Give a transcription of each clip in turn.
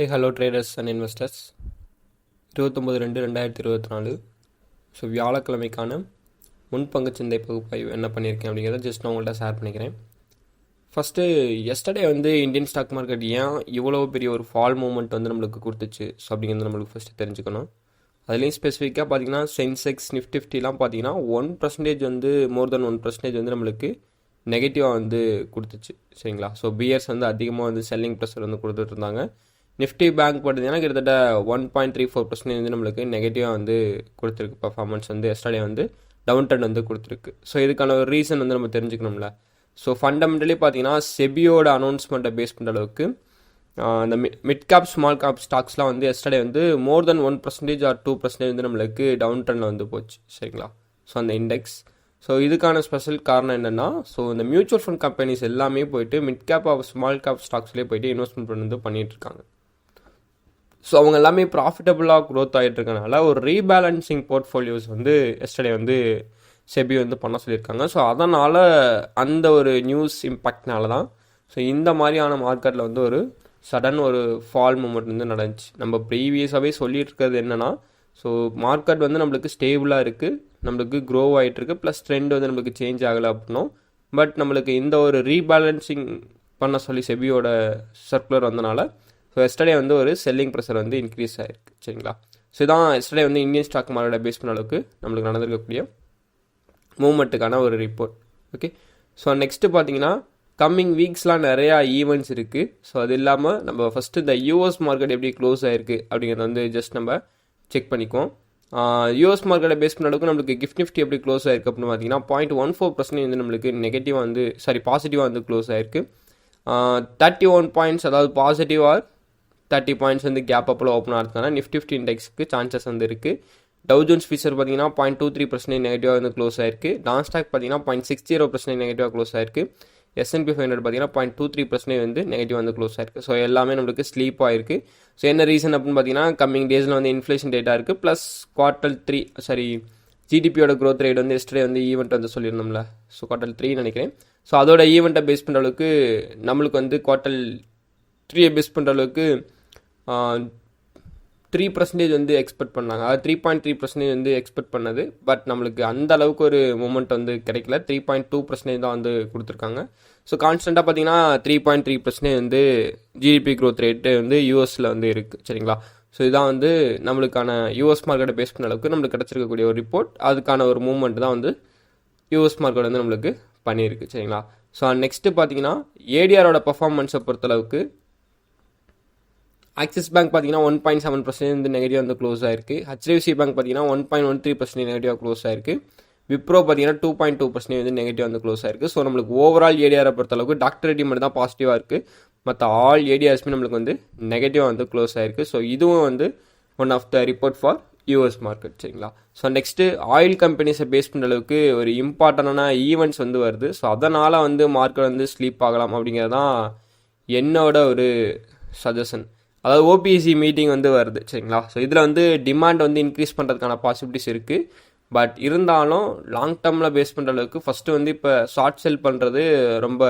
Hi hello traders and investors இருபத்தொம்பது ரெண்டு ரெண்டாயிரத்தி இருபத்தி நாலு. ஸோ வியாழக்கிழமைக்கான முன்பங்குச்சந்தை பகுப்பாய்வு என்ன பண்ணியிருக்கேன் அப்படிங்கிறத ஜஸ்ட் நான் உங்கள்கிட்ட ஷேர் பண்ணிக்கிறேன். ஃபஸ்ட்டு எஸ்டர்டே வந்து இந்தியன் ஸ்டாக் மார்க்கெட் ஏன் இவ்வளோ பெரிய ஒரு ஃபால் மூமெண்ட் வந்து நம்மளுக்கு கொடுத்துச்சு? ஸோ அப்படிங்கிறது நம்மளுக்கு ஃபஸ்ட்டு தெரிஞ்சுக்கணும். அதுலேயும் ஸ்பெசிஃபிக்காக பார்த்தீங்கன்னா சென்செக்ஸ் நிஃப்டி ஃபிஃப்டிலாம் பார்த்தீங்கன்னா ஒன் பர்சன்டேஜ் வந்து மோர் தென் ஒன் பர்சன்டேஜ் வந்து நம்மளுக்கு நெகட்டிவாக வந்து கொடுத்துச்சு. சரிங்களா? ஸோ பியர்ஸ் வந்து அதிகமாக வந்து செல்லிங் ப்ரெஷர் வந்து கொடுத்துட்டு இருந்தாங்க. நிஃப்டி பேங்க் பார்த்தீங்கன்னா கிட்டத்தட்ட one point three four percentage வந்து நம்மளுக்கு நெகட்டிவாக வந்து கொடுத்துருக்கு. பர்ஃபார்மன்ஸ் வந்து எஸ்டர்டே வந்து டவுன் டர்ன் வந்து கொடுத்துருக்கு. ஸோ இதுக்கான ஒரு ரீசன் வந்து நம்ம தெரிஞ்சுக்கணும்ல. ஸோ ஃபண்டமெண்டலி பார்த்தீங்கன்னா செபியோட அனௌன்ஸ்மெண்ட்டை பேஸ் பண்ணுற அளவுக்கு அந்த மிட் கேப் ஸ்மால் கேப் ஸ்டாக்ஸ்லாம் வந்து எஸ்டர்டே வந்து more than one percentage or two percentage வந்து நம்மளுக்கு டவுன் டர்னில் வந்து போச்சு. சரிங்களா? ஸோ அந்த இண்டெக்ஸ் ஸோ இதுக்கான ஸ்பெஷல் காரணம் என்னென்னா ஸோ இந்த மியூச்சுவல் ஃபண்ட் கம்பெனிஸ் எல்லாமே போயிட்டு mid cap of small cap ஸ்டாக்ஸ்லேயே போயிட்டு இன்வெஸ்ட்மெண்ட் பண்ணி வந்து பண்ணிட்டு இருக்காங்க. ஸோ அவங்க எல்லாமே ப்ராஃபிட்டபுளாக க்ரோத் ஆகிட்டு இருக்கனால ஒரு ரீபேலன்சிங் போர்ட்ஃபோலியோஸ் வந்து எஸ்டர்டே வந்து செபி வந்து பண்ண சொல்லியிருக்காங்க. ஸோ அதனால் அந்த ஒரு நியூஸ் இம்பேக்ட்னால தான் ஸோ இந்த மாதிரியான மார்க்கெட்டில் வந்து ஒரு சடன் ஒரு ஃபால் மூமெண்ட் வந்து நடந்துச்சு. நம்ம ப்ரீவியஸாகவே சொல்லிட்டு இருக்கிறது என்னென்னா ஸோ மார்க்கெட் வந்து நம்மளுக்கு ஸ்டேபிளாக இருக்குது நம்மளுக்கு க்ரோ ஆகிட்டுருக்கு ப்ளஸ் ட்ரெண்ட் வந்து நம்மளுக்கு சேஞ்ச் ஆகலை அப்படின்னும். பட் நம்மளுக்கு இந்த ஒரு ரீபேலன்சிங் பண்ண சொல்லி செபியோட சர்க்குலர் வந்தனால ஸோ எஸ்டர்டே வந்து ஒரு செல்லிங் ப்ரெஷர் வந்து இன்க்ரீஸ் ஆகிருக்கு சரிங்களா? ஸோ இதான் எஸ்டர்டே வந்து இந்தியன் ஸ்டாக் மார்க்கெட்டை பேஸ் பண்ண அளவுக்கு நம்மளுக்கு நடந்திருக்கக்கூடிய மூமெண்ட்டுக்கான ஒரு ரிப்போர்ட் ஓகே ஸோ நெக்ஸ்ட்டு பார்த்தீங்கன்னா கம்மிங் வீக்ஸ்லாம் நிறையா ஈவெண்ட்ஸ் இருக்குது ஸோ அது இல்லாமல் நம்ம ஃபஸ்ட்டு இந்த யூஎஸ் மார்க்கெட் எப்படி க்ளோஸ் ஆகிருக்கு அப்படிங்கிறத வந்து ஜஸ்ட் நம்ம செக் பண்ணிக்குவோம். யூஎஸ் மார்க்கெட்டை பேஸ் பண்ண அளவுக்கு நம்மளுக்கு கிஃப்ட் நிஃப்டி எப்படி க்ளோஸ் ஆயிருக்கு அப்படின்னு பார்த்தீங்கன்னா பாயிண்ட் ஒன் ஃபோர் பர்சன்ட் வந்து நம்மளுக்கு நெகட்டிவாக வந்து சாரி பாசிட்டிவாக வந்து க்ளோஸ் ஆயிருக்கு. தேர்ட்டி ஒன் பாயிண்ட்ஸ் அதாவது பாசிட்டிவாக தேர்ட்டி பாயிண்ட்ஸ் வந்து கேப் அப்பில் ஓப்பன் ஆகிறதுனால நிஃப்டி ஃபிஃப்டி இண்டெக்ஸ்க்கு சான்சஸ் வந்து இருக்குது டவு ஜோன்ஸ் ஃபீச்சர் பார்த்தீங்கன்னா பாயிண்ட் டூ த்ரீ பர்சன்டேஜ் நெகட்டிவாக வந்து க்ளோஸ் ஆயிருக்கு. டான்ஸ்டாக் பார்த்தீங்கன்னா பாயிண்ட் சிக்ஸ் ஜீரோ பர்சன்டேஜ் நெகட்டிவாக க்ளோஸ் ஆயிருக்கு. S and P five hundred பார்த்தீங்கன்னா பாயிண்ட் டூ த்ரீ பர்சன்டேஜ் வந்து நெகட்டிவ் வந்து க்ளோஸ் ஆயிருக்கு. ஸோ எல்லாமே நம்மளுக்கு ஸ்லீப் ஆயிருக்கு ஸோ என்ன ரீசன் அப்படின்னு பார்த்தீங்கன்னா கம்மிங் டேஸில் வந்து இன்ஃப்ளேஷன் டேட்டா இருக்குது ப்ளஸ் குவார்டர் த்ரீ சாரி ஜிடிபியோட க்ரோத் ரேட் வந்து எஸ்டே வந்து ஈவெண்ட் வந்து சொல்லியிருந்தோம்ல. ஸோ குவார்டர் த்ரீ நினைக்கிறேன். ஸோ அதோட ஈவெண்ட்டை பேஸ் பண்ணுற அளவுக்கு நம்மளுக்கு வந்து குவார்டர் த்ரீயை பேஸ் பண்ணுற அளவுக்கு த்ரீ பர்சன்டேஜ் வந்து எக்ஸ்பெக்ட் பண்ணாங்க. அதாவது த்ரீ பாயிண்ட் த்ரீ பர்சன்டேஜ் வந்து எக்ஸ்பெக்ட் பண்ணது. பட் நம்மளுக்கு அந்த அளவுக்கு ஒரு மூமெண்ட் வந்து கிடைக்கல. த்ரீ பாயிண்ட் டூ பர்சன்டேஜ் தான் வந்து கொடுத்துருக்காங்க. ஸோ கான்ஸ்டண்ட்டாக பார்த்தீங்கன்னா த்ரீ பாயிண்ட் த்ரீ பர்சன்டேஜ் வந்து ஜிடிபி க்ரோத் ரேட்டு வந்து யூஎஸில் வந்து இருக்குது சரிங்களா? ஸோ இதான் வந்து நம்மளுக்கான யூஎஸ் மார்க்கெட்டை பேஸ் பண்ண அளவுக்கு நம்மளுக்கு கிடச்சிருக்கக்கூடிய ஒரு ரிப்போர்ட் அதுக்கான ஒரு மூமெண்ட் தான் வந்து யூஎஸ் மார்க்கெட் வந்து நம்மளுக்கு பண்ணியிருக்கு. சரிங்களா? ஸோ நெக்ஸ்ட்டு பார்த்தீங்கன்னா ஏடிஆரோட பர்ஃபார்மன்ஸை பொறுத்தளவுக்கு ஆக்சிஸ் பேங்க் பார்த்தீங்கன்னா ஒன் பாயிண்ட் செவன் பர்சன்ட் வந்து நெகட்டிவ் வந்து க்ளோஸ் ஆயிருக்கு. ஹெச்டிஎஃப்சி பேங்க் பார்த்தீங்கன்னா one point one three percentage நெகட்டிவாக க்ளோஸ் ஆயிருக்கு. விப்ரோ பார்த்தீங்கன்னா டூ பாயிண்ட் டூ பர்சன்டேஜ் வந்து நெகட்டிவ் வந்து க்ளோஸ் ஆயிருக்கு. ஸோ நம்மளுக்கு ஓவரால் ஏடிஆரை பொறுத்தளவுக்கு டாக்டர் ரெட்டி மட்டும் தான் பாசிட்டிவாக இருக்குது மற்ற ஆல் ஏடிஆர்ஸ்மே நம்மளுக்கு வந்து நெகட்டிவாக வந்து க்ளோஸ் ஆயிருக்கு. ஸோ இதுவும் வந்து one of the report for US market சரிங்களா? ஸோ நெக்ஸ்ட்டு ஆயில் கம்பெனிஸை பேஸ் பண்ணுற அளவுக்கு ஒரு இம்பார்ட்டண்டான ஈவெண்ட்ஸ் வந்து வருது. ஸோ அதனால் வந்து மார்க்கெட் வந்து ஸ்லீப் ஆகலாம் அப்படிங்கிறது தான் என்னோட ஒரு சஜஷன் அதாவது ஓபிஎஸ்சி மீட்டிங் வந்து வருது சரிங்களா? ஸோ இதில் வந்து டிமாண்ட் வந்து இன்க்ரீஸ் பண்ணுறதுக்கான பாசிபிலிட்டிஸ் இருக்குது பட் இருந்தாலும் லாங் டேர்மில் பேஸ் பண்ணுற அளவுக்கு ஃபஸ்ட்டு வந்து இப்போ ஷார்ட் செல் பண்ணுறது ரொம்ப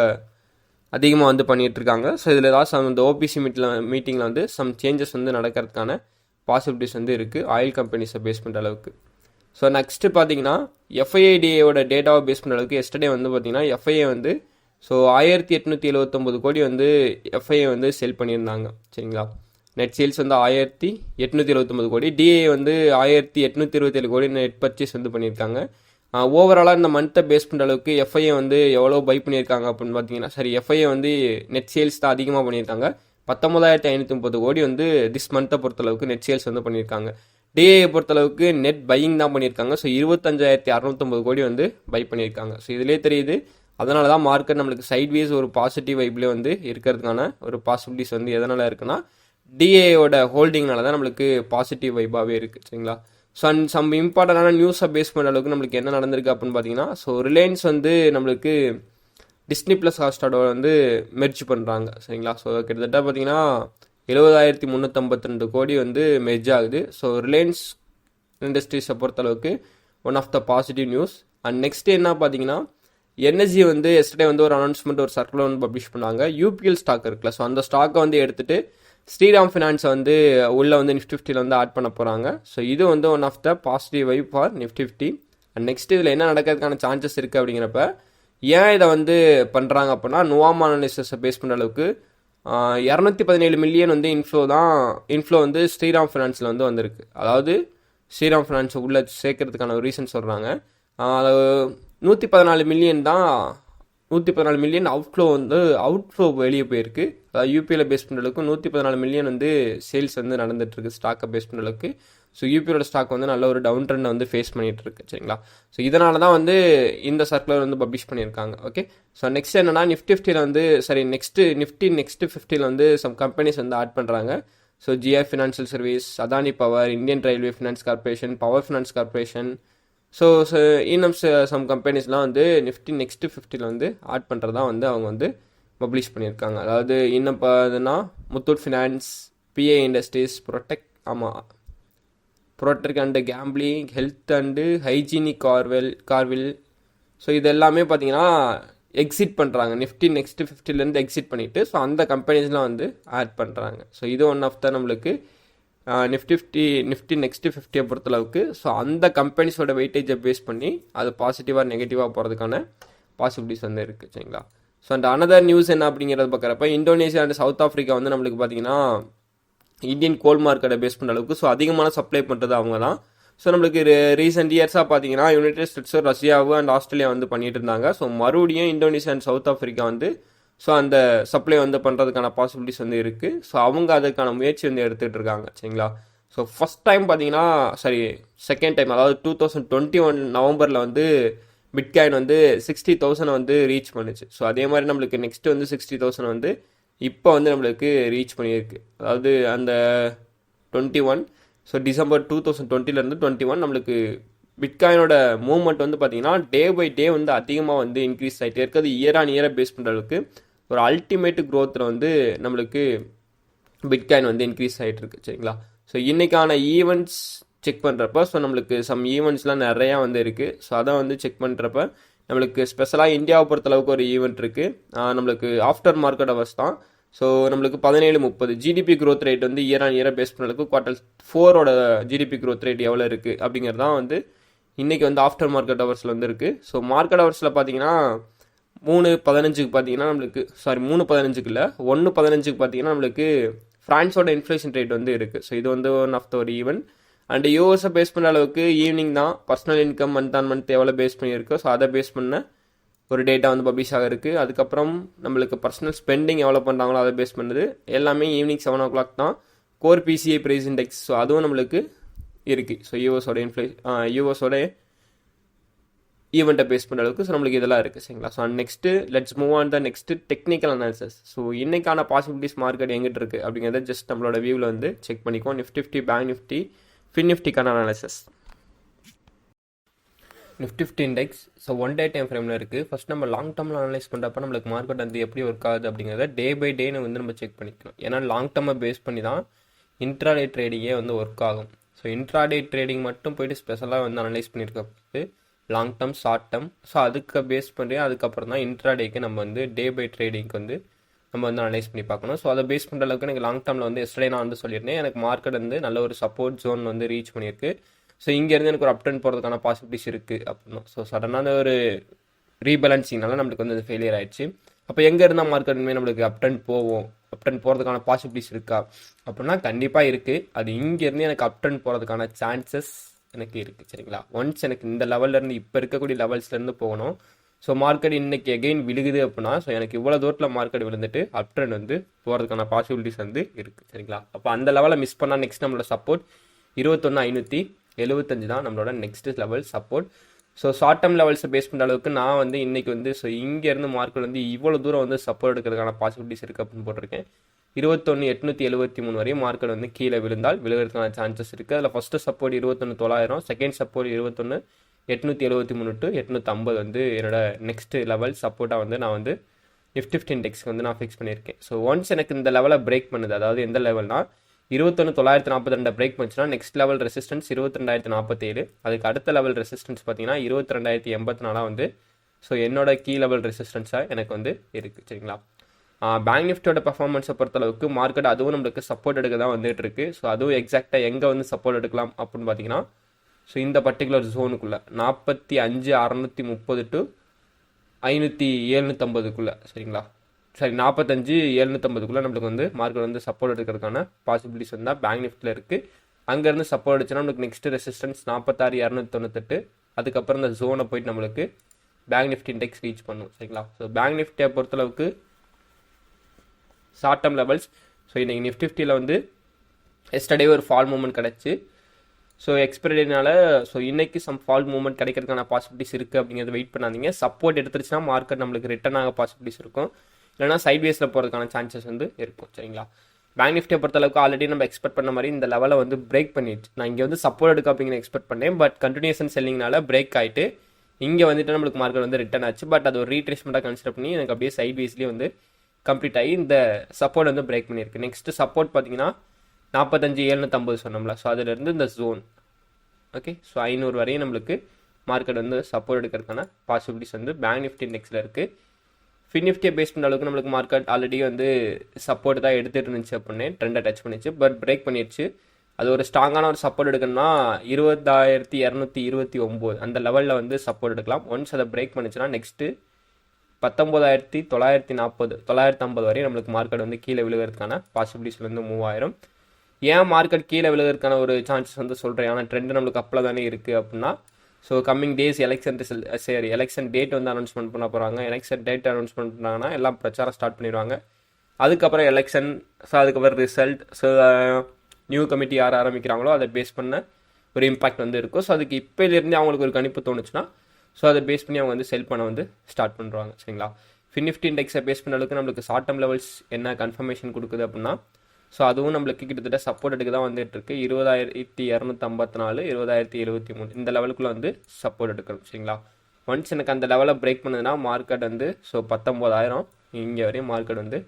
அதிகமாக வந்து பண்ணிகிட்ருக்காங்க ஸோ இதில் ஏதாவது சம் இந்த ஓபிசி மீட்டில் மீட்டிங்கில் வந்து சம் சேஞ்சஸ் வந்து நடக்கிறதுக்கான பாசிபிலிட்டிஸ் வந்து இருக்குது ஆயில் கம்பெனிஸை பேஸ் பண்ணுற அளவுக்கு. ஸோ நெக்ஸ்ட்டு பார்த்தீங்கன்னா எஃப்ஐஏடிஏவோட டேட்டாவை பேஸ் பண்ணுற அளவுக்கு எஸ்டர்டே வந்து பார்த்தீங்கன்னா எஃப்ஐஏ வந்து ஸோ ஆயிரத்தி எட்நூற்றி எழுபத்தொம்பது கோடி வந்து எஃப்ஐயை வந்து செல் பண்ணியிருந்தாங்க சரிங்களா? நெட் சேல்ஸ் வந்து ஆயிரத்தி எட்நூற்றி எழுபத்தொம்பது கோடி. டிஏ வந்து ஆயிரத்தி எட்நூற்றி இருபத்தேழு கோடி நெட் பர்ச்சேஸ் வந்து பண்ணியிருக்காங்க. ஓவராலாக இந்த மந்த்தை பேஸ் பண்ணுற அளவுக்கு எஃப்ஐஏ வந்து எவ்வளோ பை பண்ணியிருக்காங்க அப்படின்னு பார்த்தீங்கன்னா சரி எஃப்ஐஏ வந்து நெட் சேல்ஸ் தான் அதிகமாக பண்ணியிருக்காங்க. பத்தொம்பதாயிரத்தி ஐநூற்றி முப்பது கோடி வந்து திஸ் மந்த்தை பொறுத்தளவுக்கு நெட் சேல்ஸ் வந்து பண்ணியிருக்காங்க. டிஏ பொறுத்தளவுக்கு நெட் பையிங் தான் பண்ணியிருக்காங்க. ஸோ இருபத்தஞ்சாயிரத்தி அறநூத்தொம்பது கோடி வந்து பை பண்ணியிருக்காங்க. ஸோ இதிலே தெரியுது அதனால தான் மார்க்கெட் நம்மளுக்கு சைட்வேஸ் ஒரு பாசிட்டிவ் வைப்லேயே வந்து இருக்கிறதுக்கான ஒரு பாசிபிலிட்டிஸ் வந்து எதனால் இருக்குன்னா டிஏயோட ஹோல்டிங்னால தான் நம்மளுக்கு பாசிட்டிவ் வைப்பாகவே இருக்குது சரிங்களா? ஸோ அண்ட் சம் இம்பார்ட்டண்டான நியூஸை பேஸ் பண்ணுற அளவுக்கு நம்மளுக்கு என்ன நடந்திருக்கு அப்படின்னு பார்த்தீங்கன்னா ஸோ ரிலையன்ஸ் வந்து நம்மளுக்கு டிஸ்னி ப்ளஸ் ஹாட்ஸ்டாரோட வந்து மெர்ஜ் பண்ணுறாங்க சரிங்களா? ஸோ கிட்டத்தட்ட பார்த்தீங்கன்னா எழுபதாயிரத்தி முந்நூற்றம்பத்தி ரெண்டு கோடி வந்து மெர்ஜ் ஆகுது. ஸோ ரிலையன்ஸ் இண்டஸ்ட்ரீஸை பொறுத்தளவுக்கு one of the positive news and next என்ன பார்த்தீங்கன்னா என்எஸ்சி வந்து எஸ்டர்டே வந்து ஒரு அனௌன்ஸ்மெண்ட் ஒரு சர்க்குலர் வந்து பப்ளிஷ் பண்ணாங்க. யூபிஎல் ஸ்டாக் இருக்குல்ல ஸோ அந்த ஸ்டாக்கை வந்து எடுத்துகிட்டு ஸ்ரீராம் ஃபினான்ஸ் வந்து உள்ளே வந்து நிஃப்டி ஃபிஃப்டியில் வந்து ஆட் பண்ண போகிறாங்க ஸோ இது வந்து one of the positive vibe for Nifty fifty and next இதில் என்ன நடக்கிறதுக்கான சான்சஸ் இருக்குது அப்படிங்கிறப்ப ஏன் இதை வந்து பண்ணுறாங்க அப்படின்னா நுவாம் அனாலிசஸை பேஸ் பண்ணுற அளவுக்கு இரநூத்தி பதினேழு மில்லியன் வந்து இன்ஃப்ளோ தான் இன்ஃப்ளோ வந்து ஸ்ரீராம் ஃபினான்ஸில் வந்து வந்திருக்கு. அதாவது ஸ்ரீராம் ஃபினான்ஸ் உள்ளே சேர்க்கறதுக்கான ஒரு ரீசன் சொல்கிறாங்க நூற்றி பதினாலு மில்லியன் தான் நூற்றி பதினாலு மில்லியன் அவுட்ஃப்ளோ வந்து அவுட்ஃப்ளோ வெளியே போயிருக்கு. அதாவது யூபியில் பேஸ் பண்ணுறதுக்கும் நூற்றி பதினாலு மில்லியன் வந்து சேல்ஸ் வந்து நடந்துட்டுருக்கு ஸ்டாக்கை பேஸ் பண்ணுறதுக்கு ஸோ யூபியோட ஸ்டாக் வந்து நல்ல ஒரு டவுன் ட்ரெண்டை வந்து ஃபேஸ் பண்ணிட்டு இருக்கு சரிங்களா? ஸோ இதனால தான் வந்து இந்த சர்க்குலர் வந்து பப்ளிஷ் பண்ணியிருக்காங்க ஓகே ஸோ நெக்ஸ்ட் என்னன்னா நிஃப்டி ஃபிஃப்டியில் வந்து சரி நெக்ஸ்ட்டு நிஃப்டி நெக்ஸ்ட் ஃபிஃப்டியில் வந்து சம் கம்பெனிஸ் வந்து ஆட் பண்ணுறாங்க so GR financial service Adani power Indian Railway Finance Corporation Power Finance Corporation so இன்னும் சம் கம்பெனிஸ்லாம் வந்து நிஃப்டி நெக்ஸ்ட்டு ஃபிஃப்டியில் வந்து ஆட் பண்ணுறதா வந்து அவங்க வந்து பப்ளிஷ் பண்ணியிருக்காங்க. அதாவது இன்னும் பார்த்தீங்கன்னா Muthoot finance BA industries Procter ஆமாம் Procter and gambling health and hygienic கார்வெல் கார்வில் ஸோ இது எல்லாமே பார்த்தீங்கன்னா எக்ஸிட் பண்ணுறாங்க நிஃப்டி நெக்ஸ்ட்டு ஃபிஃப்டிலேருந்து எக்ஸிட் பண்ணிவிட்டு ஸோ அந்த கம்பெனிஸ்லாம் வந்து ஆட் பண்ணுறாங்க ஸோ இது ஒன் ஆஃப் த நம்மளுக்கு நிஃப்டி ஃபிஃப்டி நிஃப்டி நெக்ஸ்ட்டு ஃபிஃப்டியை பொறுத்தளவுக்கு ஸோ அந்த கம்பெனிஸோட வெயிட்டேஜை பேஸ் பண்ணி அது பாசிட்டிவாக நெகட்டிவாக போகிறதுக்கான பாசிபிலிட்டிஸ் வந்து இருக்குது சரிங்களா? ஸோ அண்ட் அனதர் நியூஸ் என்ன அப்படிங்கிறத பார்க்குறப்ப இந்தோனேஷியா அண்ட் சவுத் ஆஃப்ரிக்கா வந்து நம்மளுக்கு பார்த்தீங்கன்னா இந்தியன் கோல் மார்க்கெட்டை பேஸ் பண்ணுற அளவுக்கு ஸோ அதிகமான சப்ளை பண்ணுறது அவங்க தான் ஸோ நம்மளுக்கு ரீசெண்ட் இயர்ஸாக பார்த்தீங்கன்னா யுனைடெட் ஸ்டேட்ஸும் ரஷ்யாவும் அண்ட் ஆஸ்திரேலியா வந்து பண்ணிட்டு இருந்தாங்க. ஸோ மறுபடியும் இந்தோனேஷியா அண்ட் சவுத் ஆஃப்ரிக்கா வந்து ஸோ அந்த சப்ளை வந்து பண்ணுறதுக்கான பாசிபிலிட்டிஸ் வந்து இருக்குது ஸோ அவங்க அதுக்கான முயற்சி வந்து எடுத்துகிட்டு இருக்காங்க சரிங்களா? ஸோ ஃபஸ்ட் டைம் பார்த்தீங்கன்னா சரி செகண்ட் டைம் அதாவது டூ தௌசண்ட் டுவெண்ட்டி ஒன் நவம்பரில் வந்து பிட்காயின் வந்து சிக்ஸ்டி தௌசண்ட் வந்து ரீச் பண்ணுச்சு. ஸோ அதே மாதிரி நம்மளுக்கு நெக்ஸ்ட்டு வந்து சிக்ஸ்டி தௌசண்ட் வந்து இப்போ வந்து நம்மளுக்கு ரீச் பண்ணியிருக்கு. அதாவது அந்த twenty one so December two thousand டுவெண்ட்டிலேருந்து twenty one நம்மளுக்கு பிட்காயினோட மூவ்மெண்ட் வந்து பார்த்தீங்கன்னா டே பை டே வந்து அதிகமாக வந்து இன்க்ரீஸ் ஆகிட்டே இருக்குது இயர் ஆன் இயரை பேஸ் பண்ணுற அளவுக்கு. ஒரு அல்டிமேட் க்ரோத்தில் வந்து நம்மளுக்கு பிட்காயின் வந்து இன்க்ரீஸ் ஆகிட்டு இருக்கு சரிங்களா? ஸோ இன்றைக்கான ஈவெண்ட்ஸ் செக் பண்ணுறப்ப ஸோ நம்மளுக்கு சம் ஈவெண்ட்ஸ்லாம் நிறையா வந்து இருக்குது ஸோ அதை வந்து செக் பண்ணுறப்ப நம்மளுக்கு ஸ்பெஷலாக இந்தியாவை பொறுத்தளவுக்கு ஒரு ஈவெண்ட் இருக்குது நம்மளுக்கு ஆஃப்டர் மார்க்கெட் அவர்ஸ் தான். ஸோ நம்மளுக்கு பதினேழு முப்பது. ஜிடிபி க்ரோத் ரேட் வந்து இயர் ஆன் இயரை பேஸ் பண்ணுறதுக்கு குவார்டர் ஃபோரோட ஜிடிபி க்ரோத் ரேட் எவ்வளோ இருக்குது அப்படிங்கிறது தான் வந்து இன்றைக்கி வந்து ஆஃப்டர் மார்க்கெட் அவர்ஸில் வந்து இருக்குது ஸோ மார்க்கெட் அவர்ஸில் பார்த்தீங்கன்னா மூணு பதினஞ்சுக்கு பார்த்தீங்கன்னா நம்மளுக்கு சாரி மூணு பதினஞ்சுக்கு இல்லை ஒன்று பதினஞ்சுக்கு பார்த்தீங்கன்னா நம்மளுக்கு ஃப்ரான்ஸோட இன்ஃப்ளேஷன் ரேட் வந்து இருக்குது ஸோ இது வந்து ஒன் ஆஃப் த ஒரு ஈவன் அண்ட் யூஎஸை பேஸ் பண்ண அளவுக்கு ஈவினிங் தான். Personal income month on month எவ்வளோ பேஸ் பண்ணியிருக்கோ ஸோ அதை பேஸ் பண்ண ஒரு டேட்டா வந்து பப்ளிஷ் ஆக இருக்குது அதுக்கப்புறம் நம்மளுக்கு பர்சனல் ஸ்பெண்டிங் எவ்வளோ பண்ணுறாங்களோ அதை பேஸ் பண்ணுது. எல்லாமே ஈவினிங் செவன் ஓ கிளாக் தான் core PCI price index so அதுவும் நம்மளுக்கு இருக்குது ஸோ யூஎஸோட இன்ஃப்ளே யூஎஸோட ஈவெண்ட்டை பேஸ் பண்ணுற அளவுக்கு ஸோ நம்மளுக்கு இதெல்லாம் இருக்குது சரிங்களா? So next let's move on the next technical analysis so இன்றைக்கான பாசிபிலிட்டிஸ் மார்க்கெட் எங்கிட்ட இருக்குது அப்படிங்கிறத ஜஸ்ட் நம்மளோட வியூவில் வந்து செக் பண்ணிக்குவோம். Nifty fifty bank Nifty fin நிஃப்டிக்கான analysis Nifty fifty index so one day time ஃப்ரேமில் இருக்குது ஃபஸ்ட் நம்ம லாங் டேர்மில் அனலைஸ் பண்ணுறப்ப நம்மளுக்கு மார்க்கெட் வந்து எப்படி ஒர்க் ஆகுது அப்படிங்கிறத டே பை டேன்னு வந்து நம்ம செக் பண்ணிக்கணும். ஏன்னா லாங் டேர்மை பேஸ் பண்ணி தான் இன்ட்ராடே ட்ரேடிங்கே வந்து ஒர்க் ஆகும். ஸோ இன்ட்ராடே ட்ரேடிங் மட்டும் போயிட்டு ஸ்பெஷலாக வந்து அனலைஸ் பண்ணியிருக்க long term short term so அதுக்கு பேஸ் பண்ணி அதுக்கப்புறம் தான் இன்ட்ராடேக்கு நம்ம வந்து டே பை ட்ரேடிங்க்கு வந்து நம்ம வந்து அனலைஸ் பண்ணி பார்க்கணும். ஸோ அதை பேஸ் பண்ணுற அளவுக்கு எனக்கு லாங் டேர்மில் வந்து எஸ்டே நான் வந்து சொல்லியிருந்தேன். எனக்கு மார்க்கெட் வந்து நல்ல ஒரு சப்போர்ட் ஜோன் வந்து ரீச் பண்ணியிருக்கு. ஸோ இங்கேருந்து எனக்கு ஒரு அப்டன் போகிறதுக்கான பாசிபிலிட்டிஸ் இருக்குது அப்படின்னா ஸோ சடனான ஒரு ரீபேலன்சிங்னால நம்மளுக்கு வந்து அது ஃபெயிலியர் ஆயிடுச்சு. அப்போ எங்கே இருந்தால் மார்க்கெட் இனிமேல் நம்மளுக்கு அப்டன் போவோம் அப்டன் போகிறதுக்கான பாசிபிலிட்டிஸ் இருக்கா? அப்படின்னா கண்டிப்பாக இருக்குது அது இங்கேருந்து எனக்கு அப்டன் போகிறதுக்கான சான்சஸ் எனக்கு இருக்குது சரிங்களா? ஒன்ஸ் எனக்கு இந்த லெவல்லேருந்து இப்போ இருக்கக்கூடிய லெவல்ஸ்லேருந்து போகணும். ஸோ மார்க்கெட் இன்றைக்கி எகெயின் விழுகுது அப்படின்னா ஸோ எனக்கு இவ்வளோ தூரத்தில் மார்க்கெட் விழுந்துட்டு அப் ட்ரெண்ட் வந்து போகிறதுக்கான பாசிபிலிட்டிஸ் வந்து இருக்குது சரிங்களா? அப்போ அந்த லெவலை மிஸ் பண்ணால் நெக்ஸ்ட் நம்மளோட சப்போர்ட் இருபத்தொன்று ஐநூற்றி எழுபத்தஞ்சு தான் நம்மளோட next level support so short term லெவல்ஸை base பண்ணுற அளவுக்கு நான் வந்து இன்றைக்கி வந்து ஸோ இங்கேருந்து மார்க்கெட் வந்து இவ்வளோ தூரம் வந்து சப்போர்ட் எடுக்கிறதுக்கான பாசிபிலிட்டிஸ் இருக்குது அப்படின்னு போட்டிருக்கேன். இருபத்தொன்று எட்நூற்றி எழுபத்தி மூணு வரையும் மார்க்கெட் வந்து கீழே விழுந்தால் விழுகிறதுக்கான சான்சஸ் இருக்குது அதில் ஃபஸ்ட்டு சப்போர்ட் இருபத்தொன்று தொள்ளாயிரம் செகண்ட் சப்போர்ட் இருபத்தொன்று எட்நூற்றி எழுபத்தி மூணு டு எட்நூற்றி ஐம்பது வந்து என்னோட நெக்ஸ்ட் லெவல் சப்போர்ட்டாக வந்து நான் வந்து நிஃப்டி ஃபிஃப்டி இண்டெக்ஸ்க்கு வந்து நான் ஃபிக்ஸ் பண்ணியிருக்கேன். ஸோ ஒன்ஸ் எனக்கு இந்த லெவலை பிரேக் பண்ணுது அதாவது எந்த லெவல்னா இருபத்தொன்று தொள்ளாயிரத்தி நாற்பத்தி ரெண்டு பிரேக் பண்ணிச்சுன்னா நெக்ஸ்ட் லெவல் ரெசிஸ்டன்ஸ் இருபத்தி ரெண்டாயிரத்தி நாற்பத்தேழு அதுக்கு அடுத்த லெவல் ரெசிஸ்டன்ஸ் பார்த்தீங்கன்னா இருபத்தி ரெண்டாயிரத்தி எண்பத்தி நாலாக வந்து ஸோ என்னோட கீ லெவல் ரெசிஸ்டன்ஸாக எனக்கு வந்து இருக்குது சரிங்களா? பேங்க் நிஃப்டியோட பர்ஃபார்மன்ஸை பொறுத்தளவுக்கு மார்க்கெட் அதுவும் நம்மளுக்கு சப்போர்ட் எடுக்க தான் வந்துட்டு இருக்கு ஸோ அதுவும் எக்ஸாக்டாக எங்கே வந்து சப்போர்ட் எடுக்கலாம் அப்படின்னு பார்த்தீங்கன்னா ஸோ இந்த பர்டிகுலர் ஜோனுக்குள்ளே நாற்பத்தி அஞ்சு அறநூற்றி முப்பது டு ஐநூற்றி ஏழ்நூற்றம்பதுக்குள்ளே சரிங்களா? சரி நாற்பத்தஞ்சு ஏழ்நூற்றம்பதுக்குள்ளே நம்மளுக்கு வந்து மார்க்கெட் வந்து சப்போர்ட் எடுக்கிறதுக்கான பாசிபிலிட்டிஸ் வந்து பேங்க் நிஃப்டியில் இருக்குது அங்கேருந்து சப்போர்ட் அடிச்சுன்னா நம்மளுக்கு நெக்ஸ்ட் ரெசிஸ்டன்ஸ் நாற்பத்தாறு இரநூத்தி தொண்ணூத்தெட்டு அதுக்கப்புறம் இந்த ஜோனை போயிட்டு நம்மளுக்கு பேங்க் நிஃப்டி இண்டெக்ஸ் ரீச் பண்ணும் சரிங்களா? ஸோ பேங்க் நிஃப்டியை பொறுத்தளவுக்கு ஷார்ட் டேர்ம் லெவல்ஸ் ஸோ இன்றைக்கி நிஃப்டி ஃபிஃப்டியில் வந்து எஸ்டர்டே ஒரு ஃபால் மூமெண்ட் கிடச்சி. ஸோ எக்ஸ்பைரினால ஸோ இன்றைக்கி சம் ஃபால் மூவ்மெண்ட் கிடைக்கிறதுக்கான பாசிபிலிட்டிஸ் இருக்குது அப்படிங்கிறத வெயிட் பண்ணாதீங்க. சப்போர்ட் எடுத்துருச்சுன்னா மார்க்கெட் நம்மளுக்கு ரிட்டர்ன் ஆக பாசிபிலிட்டிஸ் இருக்கும். இல்லைனா சைட்வேஸில் போகிறதுக்கான சான்சஸ் வந்து இருக்கும் சரிங்களா? பேங்க் நிஃப்டியை பொறுத்தளவுக்கு ஆல்ரெடி நம்ம எக்ஸ்பெக்ட் பண்ண மாதிரி இந்த லெவலை வந்து பிரேக் பண்ணிடுச்சு நான் இங்கே வந்து சப்போர்ட் எடுக்க அப்படிங்கிற எக்ஸ்பெக்ட் பண்ணேன். பட் கண்டினியூஷன் செல்லிங்னால பிரேக் ஆகிட்டு இங்கே வந்துட்டு நம்மளுக்கு மார்க்கெட் வந்து ரிட்டர்ன் ஆச்சு. பட் அது ஒரு ரீட்ரேஸ்மெண்ட்டாக கன்சிடர் பண்ணி எனக்கு அப்படியே சைட்வேஸ்லேயே வந்து கம்ப்ளீட் ஆகி இந்த சப்போர்ட் வந்து பிரேக் பண்ணியிருக்கு. நெக்ஸ்ட்டு சப்போர்ட் பார்த்தீங்கன்னா நாற்பத்தஞ்சு ஏழ்நூற்றம்பது சொன்னோம்ல. ஸோ அதிலிருந்து இந்த ஜோன் ஓகே ஸோ ஐநூறு வரையும் நம்மளுக்கு மார்க்கெட் வந்து சப்போர்ட் எடுக்கிறதுக்கான பாசிபிலிட்டிஸ் வந்து பேங்க் நிஃப்டி இண்டெக்ஸில் இருக்குது ஃபின் நிஃப்டியை பேஸ் பண்ண அளவுக்கு நம்மளுக்கு மார்க்கெட் ஆல்ரெடி வந்து சப்போர்ட் தான் எடுத்துகிட்டு இருந்துச்சு அப்படின்னு ட்ரெண்டை டச் பண்ணிச்சு. பட் பிரேக் பண்ணிடுச்சு. அது ஒரு ஸ்ட்ராங்கான ஒரு சப்போர்ட் எடுக்கணும்னா இருபதாயிரத்தி இரநூத்தி இருபத்தி ஒம்பது அந்த லெவலில் வந்து சப்போர்ட் எடுக்கலாம். ஒன்ஸ் அதை பிரேக் பண்ணிச்சுன்னா நெக்ஸ்ட்டு பத்தொம்போதாயிரத்தி தொள்ளாயிரத்தி நாற்பது தொள்ளாயிரத்தி ஐம்பது வரையும் நம்மளுக்கு மார்க்கெட் வந்து கீழே விழுகிறதுக்கான பாசிபிலிட்டிஸ் வந்து மூவாயிரம் ஏன் மார்க்கெட் கீழே விழுகிறதுக்கான ஒரு சான்சஸ் வந்து சொல்கிறேன் ஆனால் ட்ரெண்ட் நம்மளுக்கு அப்பில் தானே இருக்குது அப்படின்னா so coming days election result சரி எலெக்ஷன் டேட் வந்து அனௌன்ஸ்மெண்ட் பண்ண போகிறாங்க எலெக்ஷன் டேட் அனௌன்ஸ்மெண்ட் பண்ணாங்கன்னா எல்லாம் பிரச்சாரம் ஸ்டார்ட் பண்ணிடுவாங்க. அதுக்கப்புறம் எலெக்ஷன் ஸோ அதுக்கப்புறம் ரிசல்ட் ஸோ நியூ கமிட்டி யார் ஆரம்பிக்கிறாங்களோ அதை பேஸ் பண்ண ஒரு இம்பாக்ட் வந்து இருக்கும். ஸோ அதுக்கு இப்போலேருந்தே அவங்களுக்கு ஒரு கணிப்பு தோணுச்சுன்னா ஸோ அதை பேஸ் பண்ணி அவங்க வந்து செல் பண்ண வந்து ஸ்டார்ட் பண்ணுறாங்க சரிங்களா? ஃபினிஃப்டி இண்டெக்ஸை பேஸ் பண்ண அளவுக்கு நம்மளுக்கு ஷார்ட் டேர்ம் லெவல்ஸ் என்ன கன்ஃபர்மேஷன் கொடுக்குது அப்படின்னா ஸோ அதுவும் நம்மளுக்கு கிட்டத்தட்ட சப்போர்ட் எடுக்க தான் வந்துட்டு இருக்கு. இருபதாயிரத்தி இரநூத்தி ஐம்பத்தி நாலு இருபதாயிரத்தி எழுபத்தி மூணு. இந்த லெவலுக்குள்ள வந்து சப்போர்ட் எடுக்கணும் சரிங்களா? ஒன்ஸ் எனக்கு அந்த லெவலை பிரேக் பண்ணதுன்னா மார்க்கெட் வந்து ஸோ பத்தொம்போதாயிரம் இங்கே வரையும் மார்க்கெட் வந்து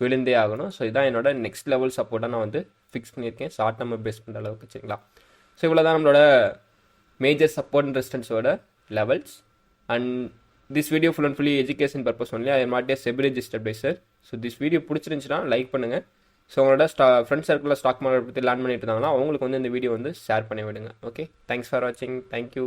விழுந்தே ஆகணும். ஸோ இதான் என்னோட நெக்ஸ்ட் லெவல் சப்போர்ட்டாக நான் வந்து ஃபிக்ஸ் பண்ணியிருக்கேன். ஷார்ட் நம்ம பேஸ் பண்ணுற அளவுக்கு சரிங்களா? ஸோ இவ்வளோ தான் நம்மளோட major support ரெசிஸ்டன்ஸோட levels and this video full and fully education purpose only I am not SEBI registered by sir so this video பிடிச்சிருந்துச்சுன்னா லைக் பண்ணுங்கள் ஸோ உங்களோட ஸ்டா ஃப்ரெண்ட்ஸ் சர்க்கிளில் ஸ்டாக் மார்க்கெட் பற்றி லேர்ன் பண்ணிட்டு இருந்தாங்கன்னா அவங்களுக்கு வந்து இந்த வீடியோ வந்து ஷேர் பண்ணி விடுங்க. ஓகே தேங்க்ஸ் ஃபார் வாட்சிங் தேங்க்யூ